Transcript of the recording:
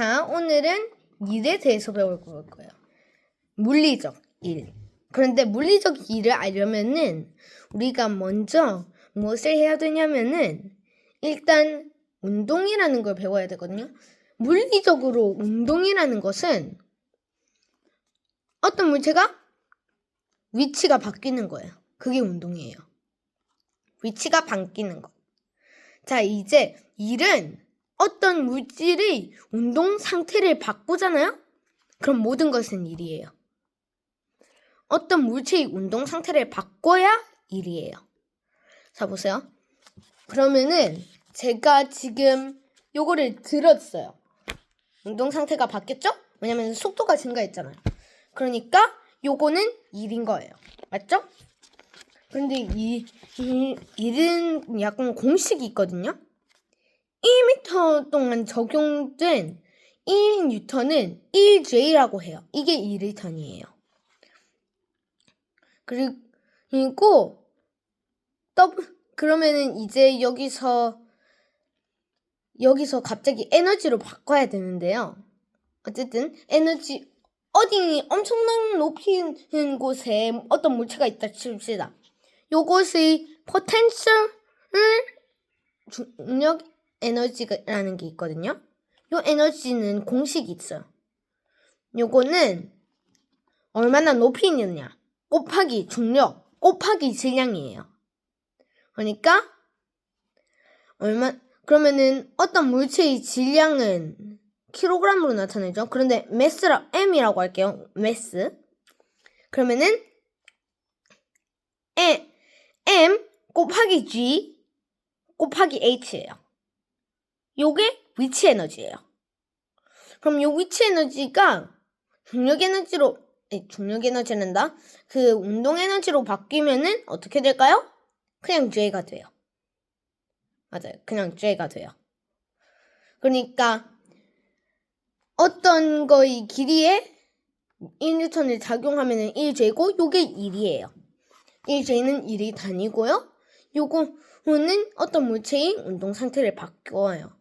자, 오늘은 일에 대해서 배워볼 거예요. 물리적 일. 그런데 물리적 일을 알려면은 우리가 먼저 무엇을 해야 되냐면은 일단 운동이라는 걸 배워야 되거든요. 물리적으로 운동이라는 것은 어떤 물체가 위치가 바뀌는 거예요. 그게 운동이에요. 위치가 바뀌는 것. 자, 이제 일은 어떤 물질이 운동 상태를 바꾸잖아요? 그럼 모든 것은 일이에요. 어떤 물체의 운동 상태를 바꿔야 일이에요. 자, 보세요. 그러면은 제가 지금 요거를 들었어요. 운동 상태가 바뀌었죠? 왜냐면 속도가 증가했잖아요. 그러니까 요거는 일인 거예요. 맞죠? 근데 이, 이 일은 약간 공식이 있거든요. 1m 동안 적용된 1N은 1J라고 해요. 이게 1리턴이에요. 그리고 더블 그러면은 이제 여기서 여기서 갑자기 에너지로 바꿔야 되는데요. 어쨌든 에너지 어디 엄청난 높이는 곳에 어떤 물체가 있다 칩시다. 요것의 포텐셜을 중력 에너지라는 게 있거든요. 요 에너지는 공식이 있어요. 요거는 얼마나 높이 있느냐 곱하기 중력 곱하기 질량이에요. 그러니까 얼마 그러면은 어떤 물체의 질량은 킬로그램으로 나타내죠. 그런데 매스라 m이라고 할게요. 매스. 그러면은 m, m 곱하기 g 곱하기 h예요. 요게 위치 에너지예요. 그럼 요 위치 에너지가 중력 에너지로 에, 중력 에너지란다. 그 운동 에너지로 바뀌면은 어떻게 될까요? 그냥 J가 돼요. 맞아요. 그냥 J가 돼요. 그러니까 어떤 거의 길이에 1뉴턴을 작용하면은 1J고 요게 1이에요. 1J는 1이 단위고요. 요거는 어떤 물체의 운동 상태를 바꿔요.